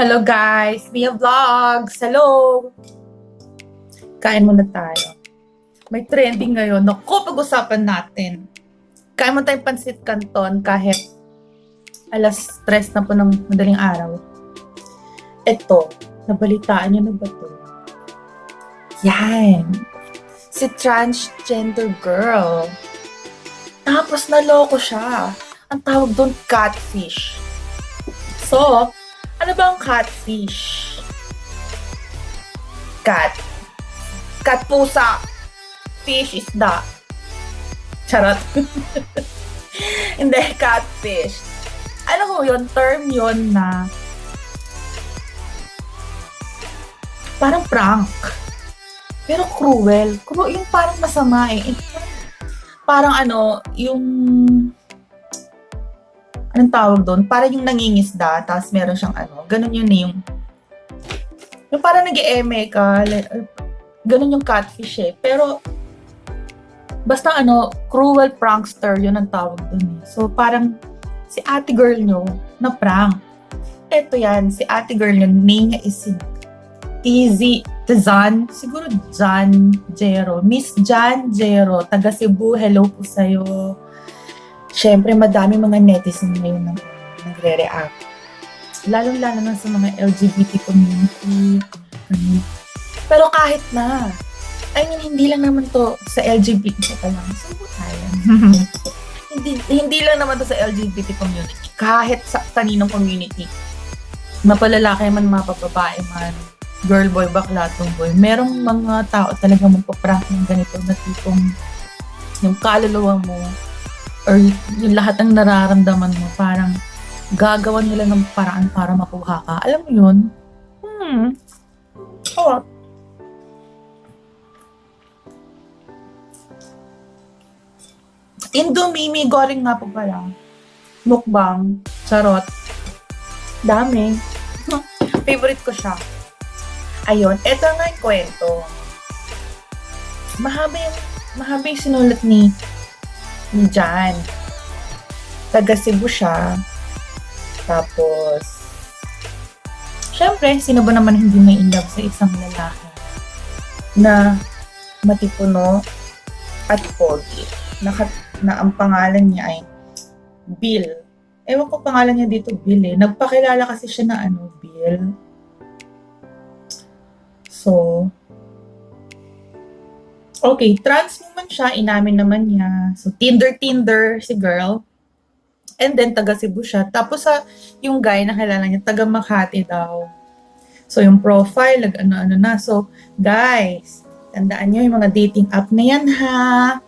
Hello guys, Mia Vlogs. Hello. Kain muna tayo. May trending ngayon. Naku, pag-usapan natin. Kain mo tayong pansit canton kahit alas 3 na po ng madaling araw. Ito, nabalitaan niyo na ba to? Yan. Si transgender girl. Tapos naloko siya. Ang tawag doon, catfish. So, ano ba ang catfish? Cat. Cat pusa. Fish is the. Charot. Hindi, catfish. Alam mo yun, term yun na parang prank. Pero cruel. Cruel, yung parang masama eh. Parang ano, yung anong tawag doon? Parang yung nangingisda, tapos meron siyang ano, ganun yun eh, yung yung parang nag eme ka, ganun yung catfish eh. Pero, basta ano, cruel prankster, yun ang tawag doon eh. So, parang, si ate girl nyo, na prank. Eto yan, si ate girl nyo, name niya is si TZ, Tazan, siguro Jan Jero. Miss Jan Jero, taga Cebu, hello po sa'yo. Siyempre, madami mga netizen ngayon na nagre-react. Lalong-lalo na sa mga LGBT community. Ganun. Pero kahit na, I mean, hindi lang naman to sa LGBT pa lang. Subo tayo. hindi, hindi lang naman to sa LGBT community. Kahit sa kaninong community. Mapalalaki man, mapababae man, girl boy, bakla, tomboy. Merong mga tao talaga magpa-prank ng ganito na tipong yung kaluluwa mo or yung lahat ng nararamdaman mo, parang gagawan nila ng paraan para makuha ka. Alam mo yun? Hmm. Oo. Indomimi goring nga po pala. Mukbang. Charot. Dami. Favorite ko siya. Ayun. Ito nga yung kwento. Mahaba yung, mahaba yung sinulat ni ni Jan. Taga Cebu siya. Tapos, syempre, sino ba naman hindi may in love sa isang lalaki na matipuno at pogi. Naka, na ang pangalan niya ay Bill. Ewan ko pangalan niya dito, Bill eh. Nagpakilala kasi siya na ano, Bill. So, okay, trans woman siya, inamin naman niya. So, Tinder, Tinder, si girl. And then, taga Cebu siya. Tapos, sa yung guy na kilala niya, taga Makati daw. So, yung profile, nag ano-ano na. So, guys, tandaan niyo yung mga dating app na yan, ha?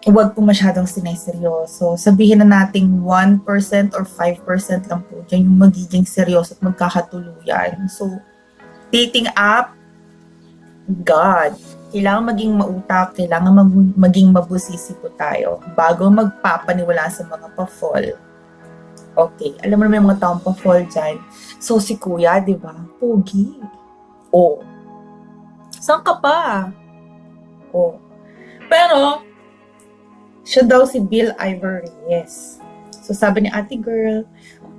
Huwag po masyadong sineseryoso. Sabihin na nating 1% or 5% lang po dyan yung magiging seryoso at magkakatuluyan. So, dating app, God, kailangan maging mautak, kailangan mag- maging mabusisi po tayo bago magpapaniwala sa mga pa-fall. Okay, alam mo naman yung mga taong pa-fall dyan. So, si kuya, di ba? Pogi. Oh. Saan ka pa? Oh. Pero, siya daw si Bill Ivory, yes. So, sabi ni ate girl,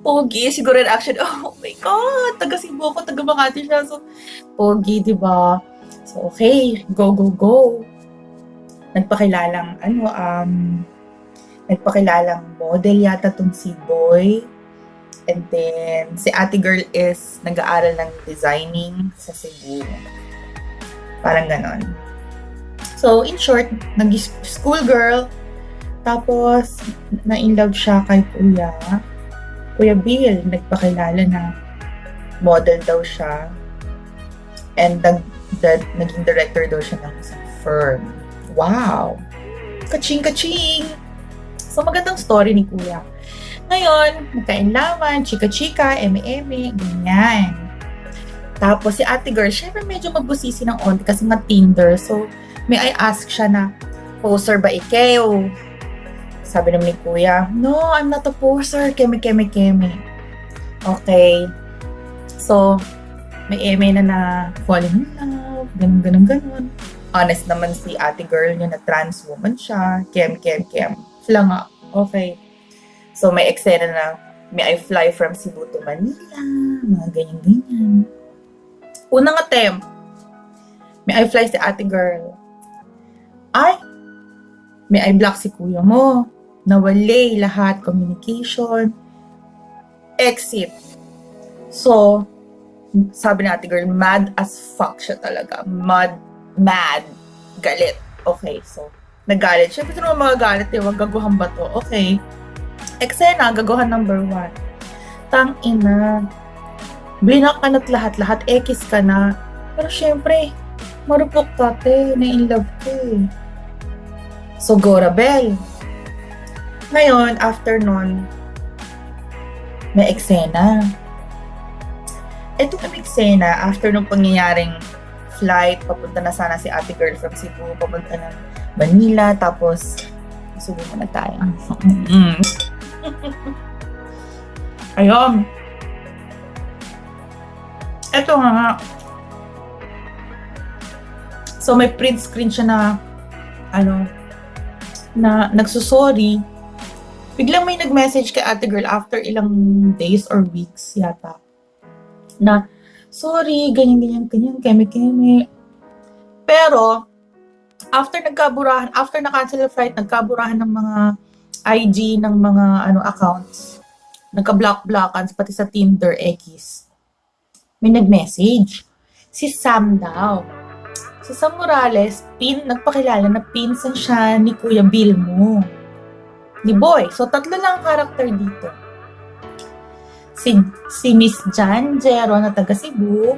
Pogi, siguro in action, oh my God, taga Cebu ako, taga Makati siya. So, Pogi, di ba? So, okay, go, go, go. Nagpakilalang, ano, um, nagpakilalang model yata tong si Boy. And then, si ate girl is nag-aaral ng designing sa Cebu. Parang ganon. So, in short, nag-school girl. Tapos, na-inlove siya kay Kuya. Kuya Bill, nagpakilala na model daw siya. And nag, that, naging director daw siya ng isang firm. Wow! Kaching, kaching! So, magandang story ni Kuya. Ngayon, magkainlaman, chika-chika, eme-eme, ganyan. Tapos si ate girl, syempre medyo magbusisi ng onti kasi ma-Tinder. So, may I ask siya na, poser ba ikaw? Sabi naman ni kuya, no, I'm not a poser. Keme, keme, keme. Okay. So, may eme na na falling in ganun, ganun, ganun. Honest naman si ate girl niya na trans woman siya. Kem, kem, kem. Flanga. Okay. So, may eksena na May I fly from Cebu to Manila? Mga ganyan-ganyan. Unang attempt, may I fly si ate girl. Ay, may I block si kuya mo. Nawalay lahat, communication, exit. So, sabi ate girl, mad as fuck siya talaga. Mad, mad, galit. Okay, so, nagalit. Siyempre, sino mga galit eh, wag gaguhan ba to? Okay. Eksena, gagawa number one. Tang ina. Blinak ka na't lahat-lahat, ekis ka na. Pero syempre, marupok ka te, na in love ka eh. So, go Rabel. Ngayon, after nun, may eksena. Itong eksena, after nung pangyayaring flight, papunta na sana si ate girl from Cebu, papunta ng Manila, tapos, subo na tayo. Mm. Ayun. Ito nga. So, may print screen siya na, ano, na nagsusorry. Biglang may nag-message kay ate girl after ilang days or weeks yata. Na, sorry, ganyan, ganyan, ganyan, keme, keme. Pero, after nagkaburahan, after na-cancel yung flight, nagkaburahan ng mga IG ng mga ano accounts. Nagka-block-blockan, pati sa Tinder, X. May nag-message. Si Sam daw. Si Sam Morales, pin, nagpakilala na pinsan siya ni Kuya Bill mo. Ni Boy. So, tatlo lang ang karakter dito. Si, si Miss Jan Jero na taga Cebu.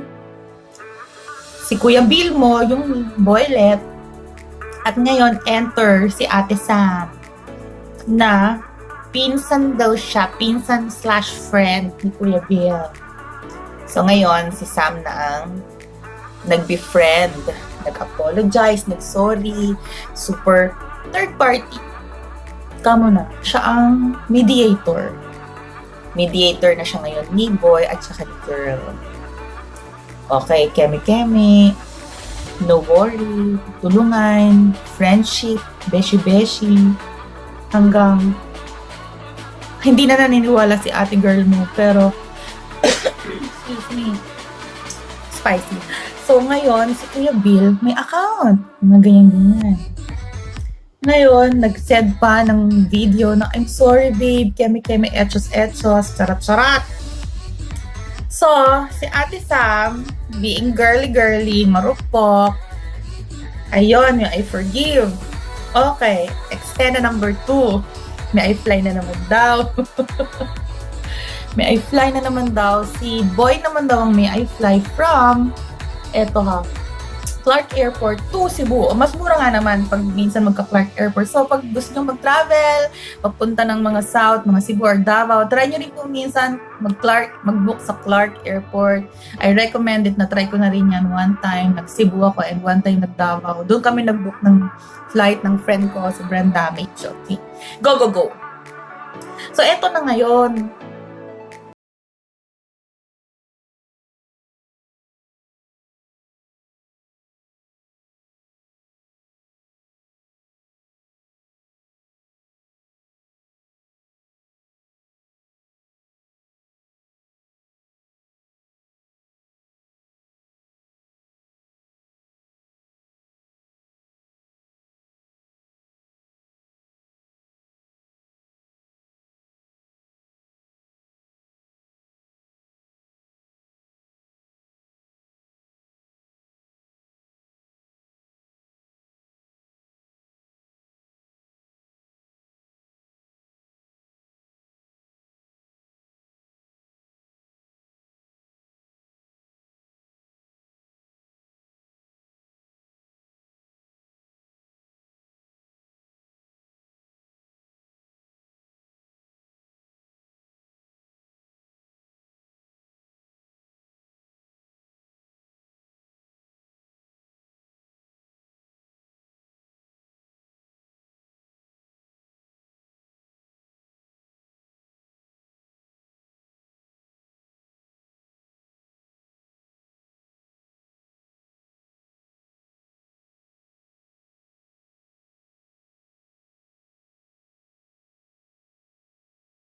Si Kuya Bill mo, yung boylet. At ngayon, enter si Ate Sam na pinsan daw siya, pinsan slash friend ni Kuya Bill. So ngayon, si Sam na ang nag-befriend, nag-apologize, nag-sorry, super third party. Kamo na, siya ang mediator. Mediator na siya ngayon ni boy at saka ni girl. Okay, kemi-kemi, no worry, tulungan, friendship, beshi-beshi, hanggang hindi na naniniwala si ate girl mo, pero excuse me, spicy. So, ngayon, si Kuya Bill may account. Mga ganyan-ganyan. Ngayon, nag-send pa ng video na, I'm sorry babe, kemi-kemi, etchos-etchos, charat-charat. So, si Ate Sam, being girly-girly, marupok, ayun, yung I forgive. Okay, extend na number two. May I fly na naman daw. may I fly na naman daw. Si Boy naman daw ang may I fly from, eto ha, Clark Airport to Cebu. O, mas mura nga naman pag minsan magka-Clark Airport. So, pag gusto nyo mag-travel, pagpunta ng mga South, mga Cebu or Davao, try nyo rin po minsan mag-Clark, mag-book sa Clark Airport. I recommend it na try ko na rin yan one time. Nag-Cebu ako and one time nag-Davao. Doon kami nag-book ng flight ng friend ko, si Brenda Mitch. Okay. Go, go, go! So, eto na ngayon.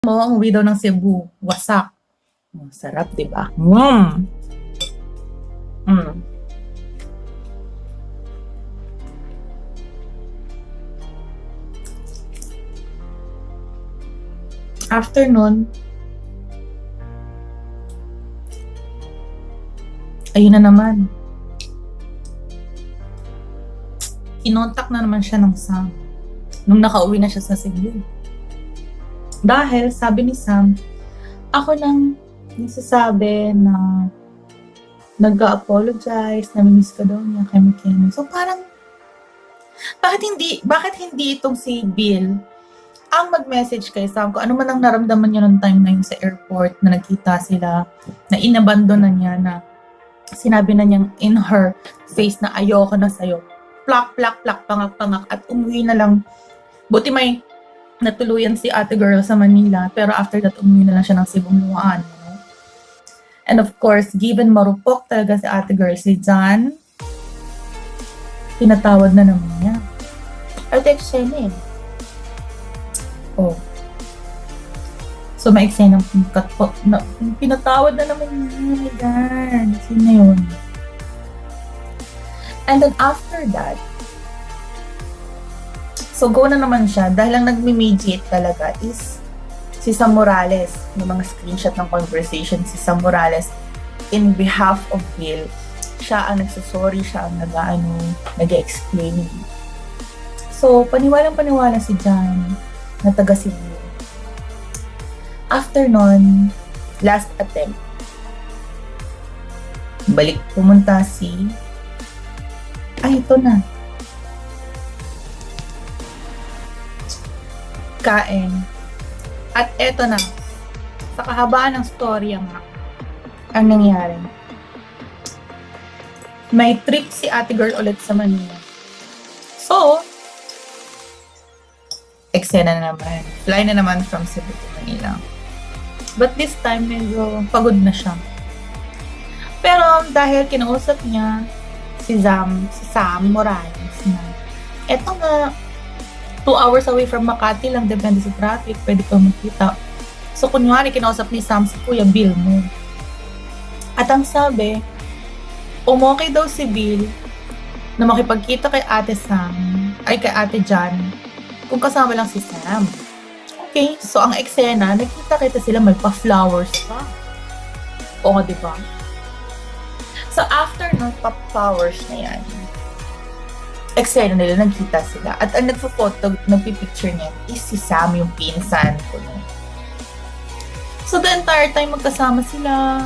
Mo, ang uwi daw ng Cebu. Wasak. Oh, sarap, di ba? Mm. Mm. After nun, ayun na naman. Kinontak na naman siya ng Sam nung nakauwi na siya sa Cebu. Dahil, sabi ni Sam, ako lang nasasabi na nag-apologize, namimiss ka daw niya kay McKenna. So parang, bakit hindi, bakit hindi itong si Bill ang mag-message kay Sam kung ano man ang naramdaman niya noong time na yun sa airport na nagkita sila, na inabandon na niya, na sinabi na niyang in her face na ayoko na sa'yo. Plak, plak, plak, pangak, pangak, at umuwi na lang. Buti may natuluyan si ate girl sa Manila, pero after that, umuwi na lang siya ng Cebu Luan. And of course, given marupok talaga si ate girl, si John, pinatawad na naman niya. Siya niya eh. Oh. So, may eksena. Na, pinatawad na naman niya. Oh my God. Sino yun? And then after that, so go na naman siya. Dahil ang nagme-mediate talaga is si Sam Morales. Yung mga screenshot ng conversation, si Sam Morales in behalf of Bill. Siya ang nagsasorry, siya ang nag-ano, nag-explain. So, paniwalang paniwala si John na taga Cebu. After nun, last attempt, balik pumunta si ay, ito na. Kain. At eto na. Sa kahabaan ng storya nga, ang nangyari. May trip si ate girl ulit sa Manila. So, eksena na naman. Fly na naman from Cebu to Manila. But this time, medyo pagod na siya. Pero dahil kinausap niya si Sam, si Sam Morales na eto nga, two hours away from Makati lang, depende sa traffic, pwede ka magkita. So, kunwari, kinausap ni Sam si Kuya Bill mo. At ang sabi, umokay daw si Bill na makipagkita kay Ate Sam, ay kay Ate Jan, kung kasama lang si Sam. Okay, so ang eksena, nagkita-kita sila may pa-flowers pa. Oo, di ba? So, after ng pa-flowers na yan, eksena nila, nagkita sila. At ang nagpo-photo, nagpipicture niya is si Sam, yung pinsan ko. So, the entire time magkasama sila.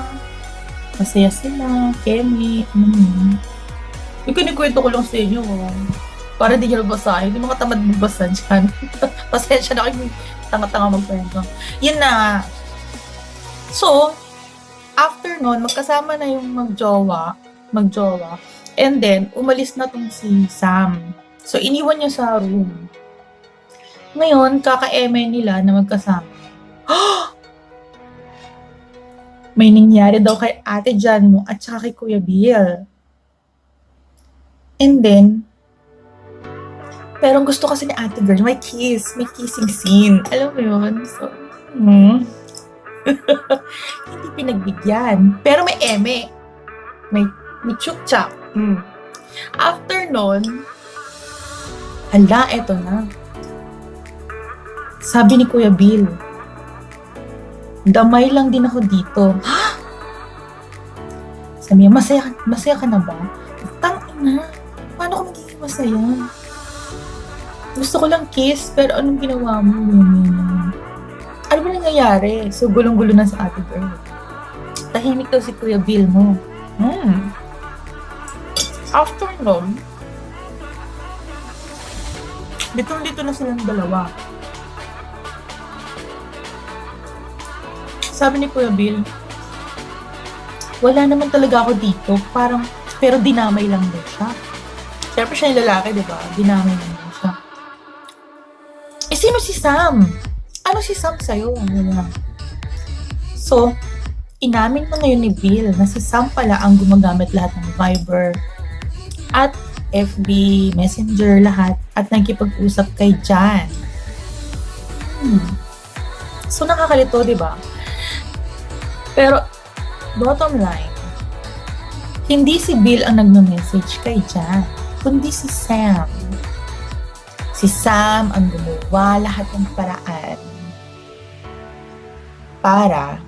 Masaya sila. Kemi. Mm. Yung kinikwento ko lang sa inyo. Oh. Para di nyo basahin. Hindi mga tamad magbasa dyan. Pasensya na kayo. Tanga-tanga magkwento. Yun na. So, after nun, magkasama na yung magjowa. Magjowa. And then, umalis na tong si Sam. So, iniwan niya sa room. Ngayon, kaka-eme nila na magkasama. May nangyari daw kay ate Jan mo at saka kay Kuya Bill. And then, pero gusto kasi ni ate girl, may kiss, may kissing scene. Alam mo yun? So, hmm. Hindi pinagbigyan. Pero may eme. May, may chuk-chak. Hmm. After nun, hala, eto na. Sabi ni Kuya Bill, damay lang din ako dito. Ha? Sabi niya, masaya, masaya ka na ba? Tang ina, paano ko magiging masaya? Gusto ko lang kiss, pero anong ginawa mo? Ano ba nangyayari? So, gulong-gulo na sa ate girl. Tahimik daw si Kuya Bill mo. Hmm. After nun, litong-lito na silang dalawa. Sabi ni Kuya Bill, wala naman talaga ako dito. Parang, pero dinamay lang daw siya. Siyempre siya yung lalaki, di ba? Dinamay lang daw siya. Eh, sino si Sam? Ano si Sam sa'yo? So, inamin na ngayon ni Bill na si Sam pala ang gumagamit lahat ng Viber at FB, Messenger, lahat at nagkipag-usap kay Jan. Hmm. So, nakakalito, di ba? Pero, bottom line, hindi si Bill ang nagno-message kay Jan, kundi si Sam. Si Sam ang gumawa lahat ng paraan para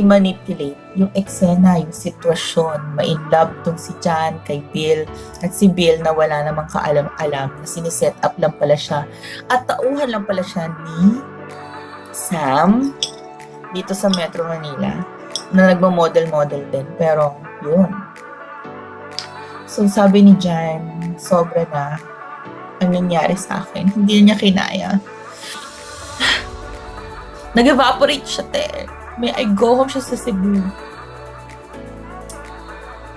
i-manipulate yung eksena, yung sitwasyon. Ma-inlove tong si Jan kay Bill at si Bill na wala namang kaalam-alam na siniset up lang pala siya at tauhan lang pala siya ni Sam dito sa Metro Manila na nagmo-model-model din. Pero, yun. So, sabi ni Jan, sobra na ang nangyari sa akin. Hindi niya kinaya. Nag-evaporate siya, te. May I go home siya sa Cebu.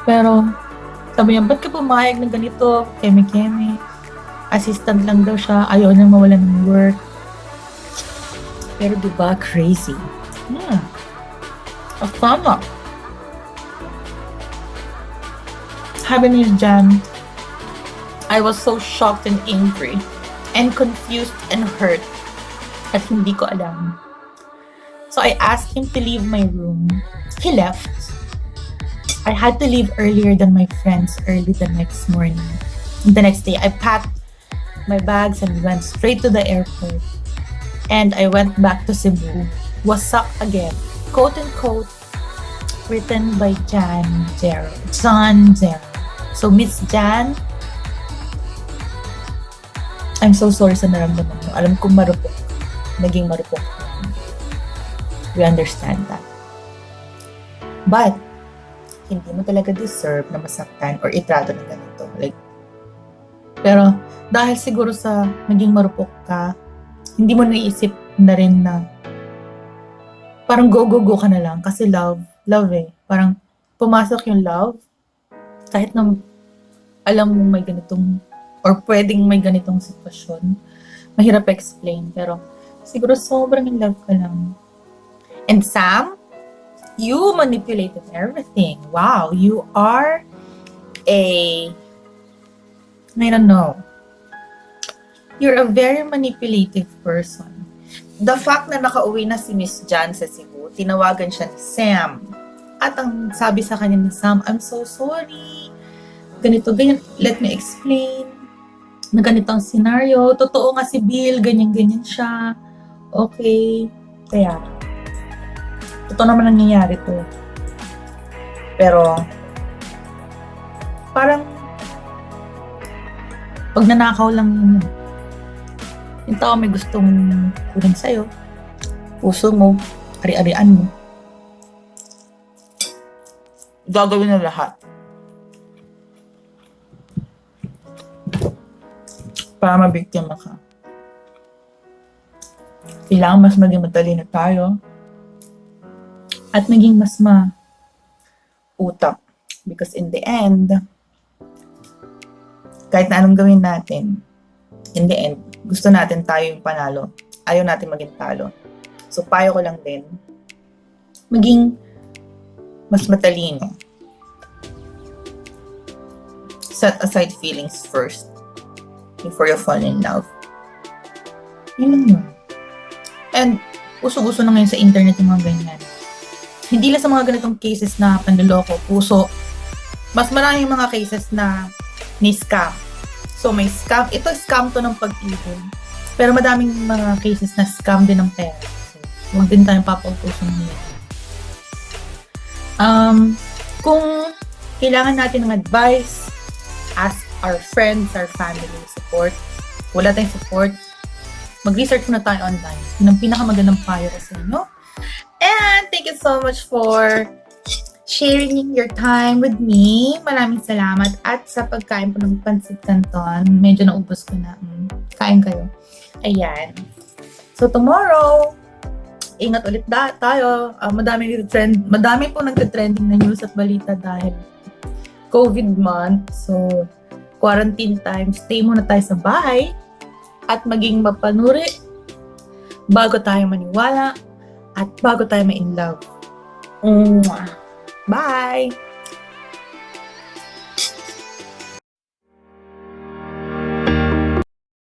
Pero, sabi niya, ba't ka pumayag ng ganito? Keme-keme. Assistant lang daw siya. Ayaw nang mawala ng work. Pero diba, crazy. Hmm. At tama. Sabi ni Jan, I was so shocked and angry and confused and hurt at hindi ko alam. So I asked him to leave my room. He left. I had to leave earlier than my friends early the next morning. The next day, I packed my bags and went straight to the airport. And I went back to Cebu. Wasak again. Quote unquote, written by Jan Zero. John Zero. So, Miss Jan, I'm so sorry sa naramdaman mo. Alam kong marupok. Naging marupok. We understand that. But, hindi mo talaga deserve na masaktan or itrato ng ganito. Like, pero, dahil siguro sa naging marupok ka, hindi mo naisip na rin na parang go, go, go ka na lang. Kasi love, love eh. Parang pumasok yung love, kahit na alam mo may ganitong or pwedeng may ganitong sitwasyon, mahirap explain. Pero siguro sobrang in love ka lang. And Sam, you manipulated everything. Wow, you are a, I don't know, you're a very manipulative person. The fact na nakauwi na si Miss Jan sa Cebu, tinawagan siya ni Sam. At ang sabi sa kanya ni Sam, I'm so sorry. Ganito, ganyan. Let me explain. Na ganito ang scenario. Totoo nga si Bill, ganyan-ganyan siya. Okay. Kaya, totoo naman nangyayari to. Pero, parang, pag nanakaw lang yun, yung tao may gustong kunin sa'yo, puso mo, ari-arian mo, gagawin na lahat. Para mabiktima ka. Kailangan mas maging matalino tayo at maging mas ma utak. Because in the end, kahit na anong gawin natin, in the end, gusto natin tayo yung panalo. Ayaw natin maging talo. So, payo ko lang din, maging mas matalino. Set aside feelings first before you fall in love. Yun lang yun. And, uso-uso na ngayon sa internet yung mga ganyan. Hindi lang sa mga ganitong cases na panloloko, puso. Mas maraming mga cases na ni scam. So, may scam. Ito, scam to ng pag-ibig. Pero madaming mga cases na scam din ng pera. So, huwag din tayong papautusan ganyan. Um, kung kailangan natin ng advice, ask our friends, our family support. Wala tayong support, mag-research muna tayo online. Yun ang pinakamagandang payo ko sa inyo. And thank you so much for sharing your time with me. Maraming salamat. At sa pagkain po ng pansit canton, medyo naubos ko na. Mm, kain kayo. Ayan. So tomorrow, ingat ulit da- tayo. Ah, madami trend, madami po nagte-trending na news at balita dahil COVID month. So, quarantine time, stay muna tayo sa bahay at maging mapanuri bago tayo maniwala at bago tayo ma-in love. Bye!